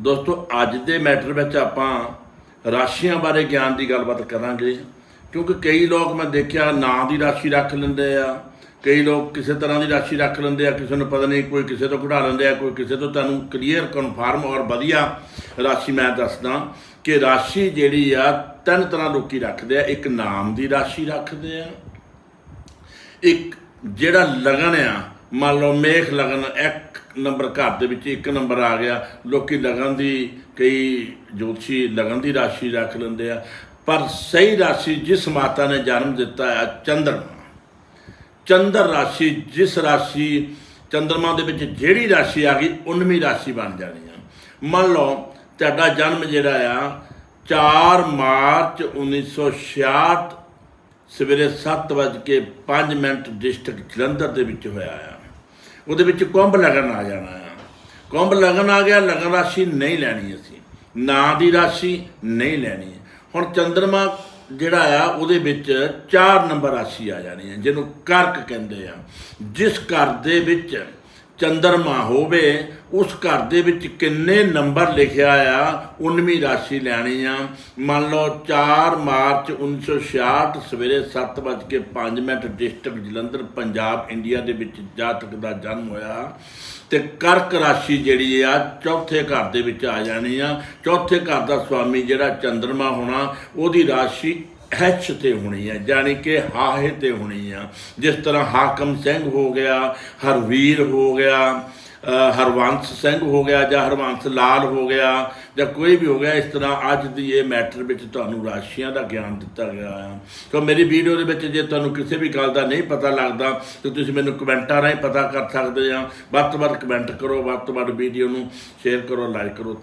ਦੋਸਤੋ, ਅੱਜ ਦੇ ਮੈਟਰ ਵਿੱਚ ਆਪਾਂ ਰਾਸ਼ੀਆਂ ਬਾਰੇ ਗਿਆਨ ਦੀ ਗੱਲਬਾਤ ਕਰਾਂਗੇ। ਕਿਉਂਕਿ ਕਈ ਲੋਕ ਮੈਂ ਦੇਖਿਆ ਨਾਂ ਦੀ ਰਾਸ਼ੀ ਰੱਖ ਲੈਂਦੇ ਆ, ਕਈ ਲੋਕ ਕਿਸੇ ਤਰ੍ਹਾਂ ਦੀ ਰਾਸ਼ੀ ਰੱਖ ਲੈਂਦੇ ਆ, ਕਿਸੇ ਨੂੰ ਪਤਾ ਨਹੀਂ ਕੋਈ ਕਿਸੇ ਤੋਂ ਕਢਾ ਲੈਂਦੇ ਆ, ਕੋਈ ਕਿਸੇ ਤੋਂ ਤੁਹਾਨੂੰ ਕਲੀਅਰ ਕਨਫਰਮ ਔਰ ਵਧੀਆ ਰਾਸ਼ੀ ਮੈਂ ਦੱਸਦਾ ਕਿ ਰਾਸ਼ੀ ਜਿਹੜੀ ਆ, ਤਿੰਨ ਤਰ੍ਹਾਂ ਲੋਕੀ ਰੱਖਦੇ ਆ, ਇੱਕ ਨਾਮ ਦੀ ਰਾਸ਼ੀ ਰੱਖਦੇ ਆ, ਇੱਕ ਜਿਹੜਾ ਲਗਨ ਆ, ਮੰਨ ਲਓ ਮੇਖ ਲਗਨ ਐਕ ਨੰਬਰ ਘਰ ਦੇ ਵਿੱਚ ਇੱਕ ਨੰਬਰ ਆ ਗਿਆ। ਲੋਕੀ ਲਗਨ ਦੀ ਕਈ ਜੋਤਸ਼ੀ ਲਗਨ ਦੀ ਰਾਸ਼ੀ ਰੱਖ ਲੈਂਦੇ ਆ। ਪਰ ਸਹੀ ਰਾਸ਼ੀ ਜਿਸ ਮਾਤਾ ਨੇ ਜਨਮ ਦਿੱਤਾ ਆ ਚੰਦਰਮਾ। ਚੰਦਰ ਰਾਸ਼ੀ ਜਿਸ ਰਾਸ਼ੀ ਚੰਦਰਮਾ ਦੇ ਵਿੱਚ ਜਿਹੜੀ ਰਾਸ਼ੀ ਆ ਗਈ 19ਵੀਂ ਰਾਸ਼ੀ ਬਣ ਜਾਣੀ ਆ। ਮੰਨ ਲਓ, ਤੁਹਾਡਾ ਜਨਮ ਜਿਹੜਾ ਆ 4 ਮਾਰਚ 1966 ਸਵੇਰੇ 7:05 ਮਿੰਟ ਡਿਸਟ੍ਰਿਕਟ ਜਲੰਧਰ ਦੇ ਵਿੱਚ ਹੋਇਆ ਆ। ਉਹਦੇ ਵਿੱਚ ਕੁੰਭ ਲਗਨ ਆ ਜਾਣਾ ਆ। ਕੁੰਭ ਲਗਨ ਆ ਗਿਆ, ਲਗਨ ਰਾਸ਼ੀ ਨਹੀਂ ਲੈਣੀ ਅਸੀਂ। ਨਾਂ ਦੀ ਰਾਸ਼ੀ ਨਹੀਂ ਲੈਣੀ। ਹੁਣ ਚੰਦਰਮਾ ਜਿਹੜਾ ਆ, ਉਹਦੇ ਵਿੱਚ 4 ਨੰਬਰ ਰਾਸ਼ੀ ਆ ਜਾਣੀ ਹੈ ਜਿਹਨੂੰ ਕਰਕ ਕਹਿੰਦੇ ਆ। ਜਿਸ ਘਰ ਦੇ ਵਿੱਚ ਚੰਦਰਮਾ ਹੋਵੇ, ਉਸ ਘਰ ਦੇ ਵਿੱਚ ਕਿੰਨੇ ਨੰਬਰ ਲਿਖਿਆ ਆ 19ਵੀਂ ਰਾਸ਼ੀ ਲੈਣੀ ਆ। ਮੰਨ ਲਓ 4 ਮਾਰਚ 1966 ਸਵੇਰੇ 7:05 minute district Jalandhar, Punjab, India ਦੇ ਵਿੱਚ ਜਾਤਕ ਦਾ ਜਨਮ ਹੋਇਆ। ਤੇ ਕਰਕ ਰਾਸ਼ੀ ਜਿਹੜੀ ਆ, ਚੌਥੇ ਘਰ ਦੇ ਵਿੱਚ ਆ ਜਾਣੀ ਆ। ਚੌਥੇ ਘਰ ਦਾ ਸਵਾਮੀ ਜਿਹੜਾ ਚੰਦਰਮਾ ਹੋਣਾ, ਉਹਦੀ ਰਾਸ਼ੀ ਐਚ ਤੇ ਹੋਣੀ ਹੈ ਯਾਨੀ ਕਿ ਹਾਹੇ ਤੇ ਹੋਣੀ ਆ। ਜਿਸ ਤਰ੍ਹਾਂ ਹਾਕਮ ਸਿੰਘ ਹੋ ਗਿਆ, ਹਰਵੀਰ ਹੋ ਗਿਆ ਹਰਵੰਸ ਸਿੰਘ ਹੋ ਗਿਆ ਜਾਂ ਹਰਵੰਸ ਲਾਲ ਹੋ ਗਿਆ ਜਾਂ ਕੋਈ ਵੀ ਹੋ ਗਿਆ, ਇਸ ਤਰ੍ਹਾਂ ਅੱਜ ਦੀ ਇਹ ਮੈਟਰ ਵਿੱਚ ਤੁਹਾਨੂੰ ਰਾਸ਼ੀਆਂ ਦਾ ਗਿਆਨ ਦਿੱਤਾ ਗਿਆ ਆ। ਸੋ ਮੇਰੀ ਵੀਡੀਓ ਦੇ ਵਿੱਚ ਜੇ ਤੁਹਾਨੂੰ ਕਿਸੇ ਵੀ ਗੱਲ ਦਾ ਨਹੀਂ ਪਤਾ ਲੱਗਦਾ, ਤਾਂ ਤੁਸੀਂ ਮੈਨੂੰ ਕਮੈਂਟਾਂ ਰਾਹੀਂ ਪਤਾ ਕਰ ਸਕਦੇ ਆ। ਵੱਧ ਤੋਂ ਵੱਧ ਕਮੈਂਟ ਕਰੋ, ਵੱਧ ਤੋਂ ਵੱਧ ਵੀਡੀਓ ਨੂੰ ਸ਼ੇਅਰ ਕਰੋ, ਲਾਈਕ ਕਰੋ।